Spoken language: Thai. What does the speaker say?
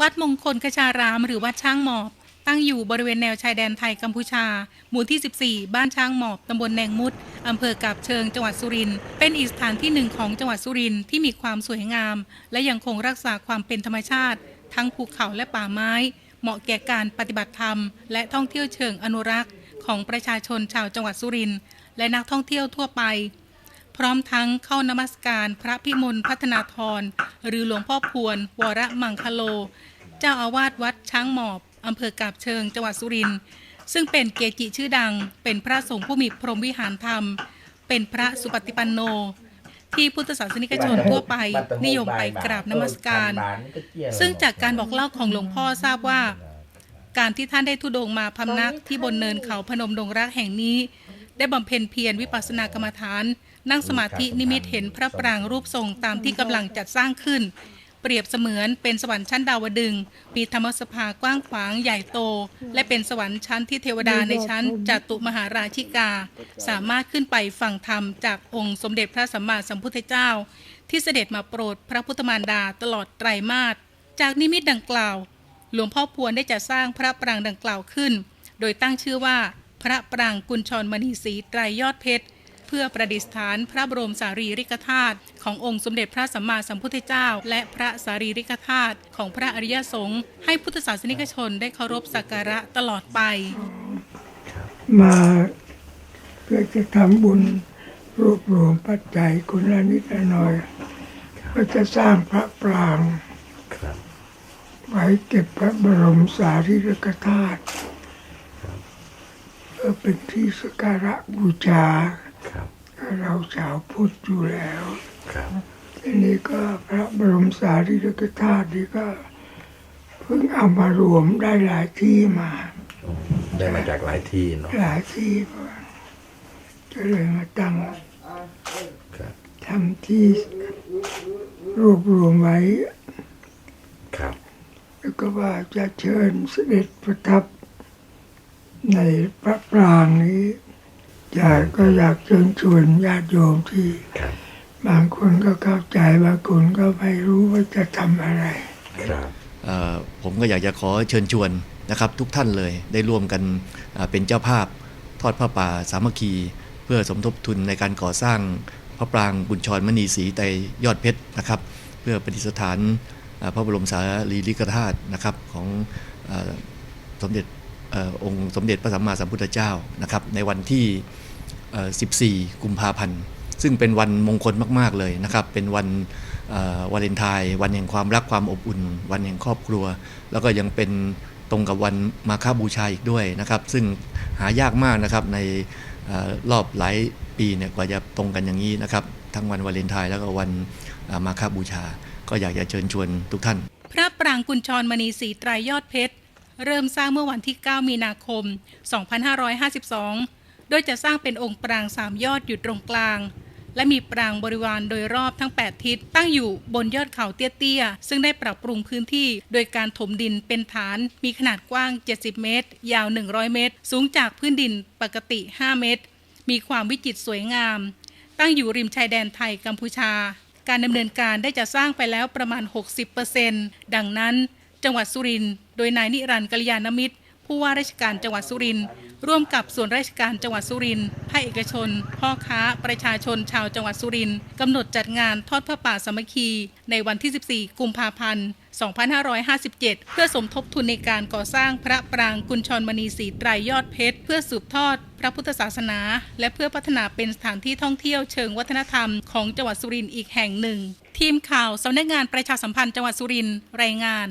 วัดมงคลกชาราม หรือวัดช้างหมอบ ตั้งอยู่บริเวณแนวชายแดนไทยกัมพูชา หมู่ที่ 14 บ้านช้างหมอบ ตำบลแนงมุด อำเภอกาบเชิง จังหวัดสุรินทร์ เป็นอีกสถานที่หนึ่งของจังหวัดสุรินทร์ที่มีความสวยงาม และยังคงรักษาความเป็นธรรมชาติ ทั้งภูเขาและป่าไม้ เหมาะแก่การปฏิบัติธรรม และท่องเที่ยวเชิงอนุรักษ์ ของประชาชนชาวจังหวัดสุรินทร์ และนักท่องเที่ยวทั่วไป พร้อมทั้งเข้านมัสการพระพิมลพัฒนาธรหรือหลวงพ่อพวนวรมังคโล เจ้าอาวาสวัดช้างหมอบอำเภอกาบเชิงจังหวัดสุรินทร์ซึ่งเป็นเกจิชื่อดัง เป็นพระสงฆ์ผู้มีพรหมวิหารธรรม เป็นพระสุปฏิปันโน ที่พุทธศาสนิกชนทั่วไปนิยมไปกราบนมัสการ ซึ่งจากการบอกเล่าของหลวงพ่อทราบว่า การที่ท่านได้ทุดงมาพำนักที่บนเนินเขาพนมดงรักแห่งนี้ ได้บำเพ็ญเพียรวิปัสสนากรรมฐาน นั่งสมาธินิมิตเห็นพระปรางรูปทรงตามที่กำลังจัดสร้างขึ้น เปรียบเสมือนเป็นสวรรค์ชั้นดาวดึงส์มีธรรมสภากว้างขวางใหญ่โต และเป็นสวรรค์ชั้นที่เทวดาในชั้นจตุมหาราชิกา สามารถขึ้นไปฟังธรรมจากองค์สมเด็จพระสัมมาสัมพุทธเจ้า ที่เสด็จมาโปรดพระพุทธมารดาตลอดไตรมาสจากนิมิตดังกล่าว หลวงพ่อพวนได้จัดสร้างพระปรางดังกล่าวขึ้น โดยตั้งชื่อว่า พระปรางกุญชรมณีศรีไตรยอดเพชร เพื่อประดิษฐานพระบรมสารีริกธาตุขององค์สมเด็จพระสัมมาสัมพุทธเจ้า และพระสารีริกธาตุของพระอริยสงฆ์ให้พุทธศาสนิกชนได้เคารพสักการะตลอดไป มาเพื่อจะทำบุญรวบรวมปัจจัยคนละนิดละหน่อยก็จะสร้างพระปรางค์ไว้เก็บพระบรมสารีริกธาตุเพื่อเป็นที่สักการะบูชา เราชาวพุทธอยู่แล้วครับทีนี้ก็พระบรมสารีริกธาตุนี่ก็เพิ่งเอามารวมได้หลายที่มาได้มาจากหลายที่เนาะหลายที่ก็เลยมาตั้งครับทำที่รวบรวมไว้ ครับ แล้วก็ว่าจะเชิญเสด็จประทับในพระปรางนี้ อยากก็อยากเชิญชวนญาติโยมที่ครับบางคนก็เข้าใจบางคนก็ไม่รู้ว่าจะทำอะไรครับเอ่อผมก็อยากจะขอเชิญชวนนะครับ ทุกท่านเลยได้ร่วมกันอ่าเป็นเจ้าภาพทอดผ้าป่าสามัคคี เพื่อสมทบทุนในการก่อสร้างพระปรางบุญชรมณีศรีไตรยอดเพชรนะครับ เพื่อประดิษฐานอ่าพระบรมสารีริกธาตุนะครับของอาสมเด็จเองค์สมเด็จพระสัมมาสัมพุทธเจ้านะครับในวันที่ 14 กุมภาพันธ์ ซึ่งเป็นวันมงคลมาก ๆ เลยนะครับ เป็นวันวาเลนไทน์วันแห่งความรักความอบอุ่น วันแห่งครอบครัว แล้วก็ยังเป็นตรงกับวันมาฆบูชาอีกด้วยนะครับ ซึ่งหายากมากนะครับในออรอบหลายปีเนี่ยกว่าจะตรงกันอย่างนี้นะครับ ทั้งวันวาเลนไทน์แล้วก็วันมาฆบูชา ก็อยากจะเชิญชวนทุกท่าน พระปรางกุญชรมณีศรีไตรยอดเพชร เริ่มสร้างเมื่อวันที่ 9 มีนาคม 2552 โดยจะสร้างเป็นองค์ปรางสามยอดอยู่ตรงกลาง และมีปรางบริวารโดยรอบทั้ง 8 ทิศตั้งอยู่บนยอดเขาเตี้ยๆ ซึ่งได้ปรับปรุงพื้นที่โดยการถมดินเป็นฐาน มีขนาดกว้าง 70 เมตร ยาว 100 เมตร สูงจากพื้นดินปกติ 5 เมตร มีความวิจิตรสวยงาม ตั้งอยู่ริมชายแดนไทยกัมพูชา การดำเนินการได้จะสร้างไปแล้วประมาณ 60%ดังนั้น จังหวัดสุรินทร์โดยนายนิรันดร์กัลยาณมิตร ผู้ว่าราชการจังหวัดสุรินทร์ร่วมกับส่วนราชการจังหวัดสุรินทร์ภาคเอกชน พ่อค้า ประชาชนชาวจังหวัดสุรินทร์กำหนดจัดงานทอดพระป่าสามัคคี ในวันที่ 14 กุมภาพันธ์ 2557 เพื่อสมทบทุนในการก่อสร้างพระปรางกุญชรมณีศรีไตรยอดเพชร เพื่อสืบทอดพระพุทธศาสนา และเพื่อพัฒนาเป็นสถานที่ท่องเที่ยวเชิงวัฒนธรรมของจังหวัดสุรินทร์อีกแห่งหนึ่ง ทีมข่าวสำนักงานประชาสัมพันธ์จังหวัดสุรินทร์รายงาน